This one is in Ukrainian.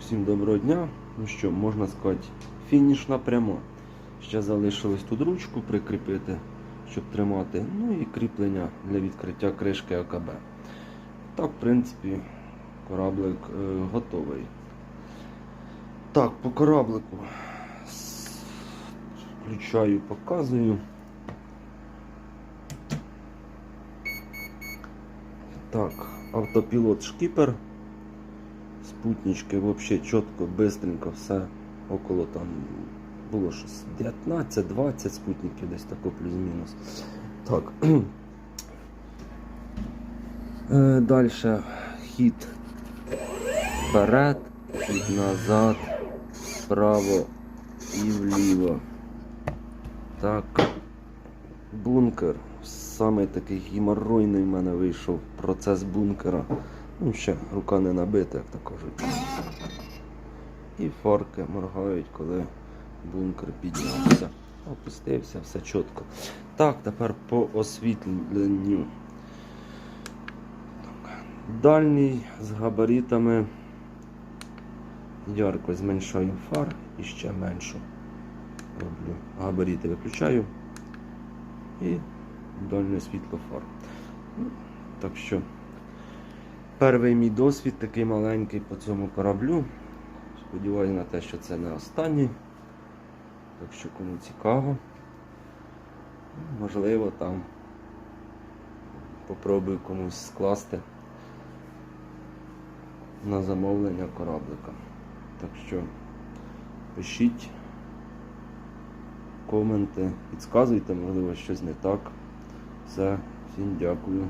Всім доброго дня. Ну що, можна сказати, фінішна прямо. Ще залишилось тут ручку прикріпити, щоб тримати. Ну і кріплення для відкриття кришки АКБ. Так, в принципі, кораблик е, готовий. Так, по кораблику. Включаю, показую. Так, автопілот шкіпер. Спутнички вообще чітко, бистренько, все около там було щось 19-20 спутників, десь тако плюс-мінус. Так. Е, Далі хід вперед, назад, вправо і вліво. Так. Бункер. Саме такий геморройний в мене вийшов процес бункера. Ну, ще рука не набита, як то кажуть. І фарки моргають, коли бункер піднявся. Опустився, все чітко. Так, тепер по освітленню. Дальній з габаритами. Ярко зменшаю фар і ще меншу. Роблю. Габарити виключаю. І дальнє світло фар. Ну, Так що. Перший мій досвід такий маленький по цьому кораблю. Сподіваюся на те, що це не останній. Так що кому цікаво, можливо там попробую комусь скласти на замовлення кораблика. Так що пишіть коменти, підказуйте, можливо щось не так. Все, всім дякую.